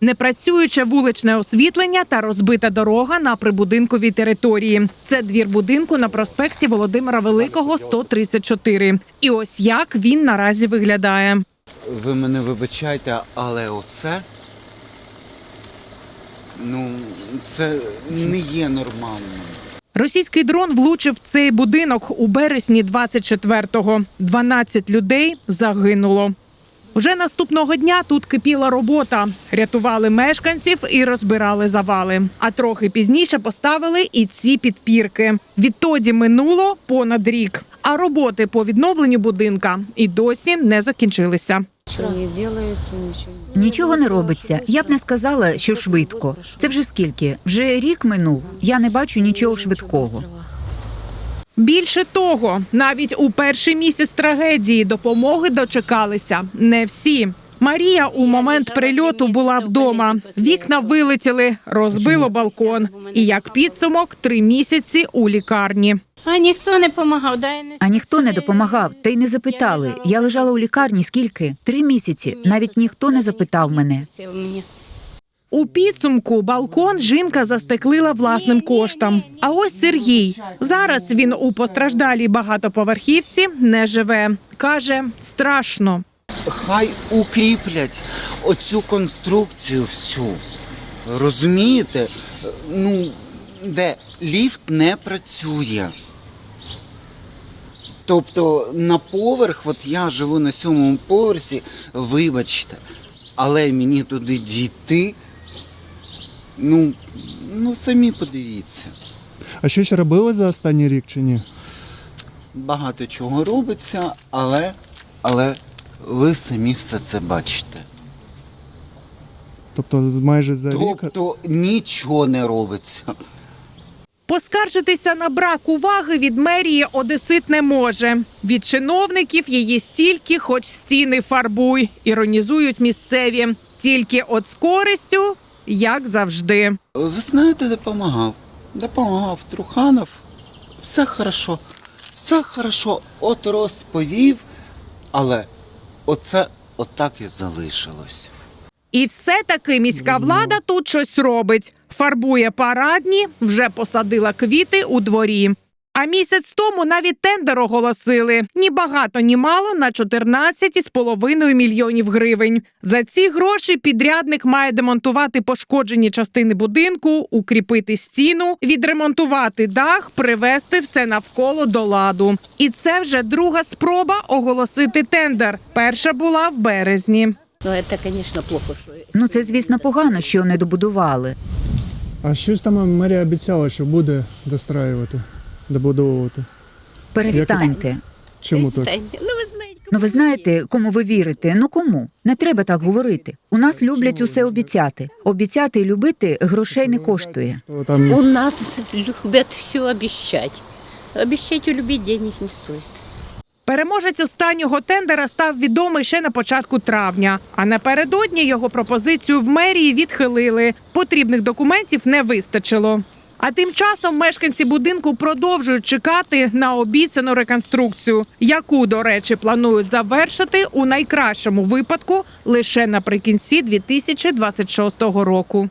Непрацююче вуличне освітлення та розбита дорога на прибудинковій території. Це двір будинку на проспекті Володимира Великого, 134. І ось як він наразі виглядає. Ви мене вибачайте, але оце. Ну, це не є нормальним. Російський дрон влучив в цей будинок у березні 24-го. 12 людей загинуло. Вже наступного дня тут кипіла робота. Рятували мешканців і розбирали завали. А трохи пізніше поставили і ці підпірки. Відтоді минуло понад рік. А роботи по відновленню будинка і досі не закінчилися. Нічого не робиться. Я б не сказала, що швидко. Це вже скільки? Вже рік минув. Я не бачу нічого швидкого. Більше того, навіть у перший місяць трагедії допомоги дочекалися не всі. Марія у момент прильоту була вдома. Вікна вилетіли, розбило балкон. І як підсумок, три місяці у лікарні. А ніхто не допомагав. Дай не А ніхто не допомагав, та й не запитали. Я лежала у лікарні скільки? Три місяці. Навіть ніхто не запитав мене. У підсумку балкон жінка застеклила власним коштом. А ось Сергій зараз він у постраждалій багатоповерхівці не живе. каже страшно. Хай укріплять оцю конструкцію всю. Розумієте? Ну, де ліфт не працює. Тобто на поверх, от я живу на сьомому поверсі, вибачте, але мені туди дійти. Ну, ну самі подивіться. А щось робили за останній рік чи ні? Багато чого робиться, але, але ви самі все це бачите. Тобто майже за рік. Тобто нічого не робиться. Поскаржитися на брак уваги від мерії Одесит не може. Від чиновників її стільки, хоч стіни фарбуй, іронізують місцеві. Тільки от з користю, як завжди. Ви знаєте, допомагав. Допомагав Труханов. Все хорошо. Все хорошо. От розповів, але оце отак і залишилось. І все-таки міська влада тут щось робить. Фарбує парадні, вже посадила квіти у дворі. А місяць тому навіть тендер оголосили ні багато, ні мало на 14,5 мільйонів гривень. За ці гроші підрядник має демонтувати пошкоджені частини будинку, укріпити стіну, відремонтувати дах, привести все навколо до ладу. І це вже друга спроба оголосити тендер. Перша була в березні. Ну, це, звісно, плохо, що Ну це звісно погано, що не добудували. А щось там мерія обіцяла, що буде достраювати, добудовувати. Перестаньте. Чому так? Ну, ви знаєте, Ну ви знаєте, кому ви вірите? Ну кому? Не треба так говорити. У нас люблять усе обіцяти. Обіцяти і любити грошей не коштує. Там у нас люблять все обіцяти. Обіцяти і любити денег не стоїть. Переможець останнього тендера став відомий ще на початку травня. А напередодні його пропозицію в мерії відхилили. Потрібних документів не вистачило. А тим часом мешканці будинку продовжують чекати на обіцяну реконструкцію, яку, до речі, планують завершити у найкращому випадку лише наприкінці 2026 року.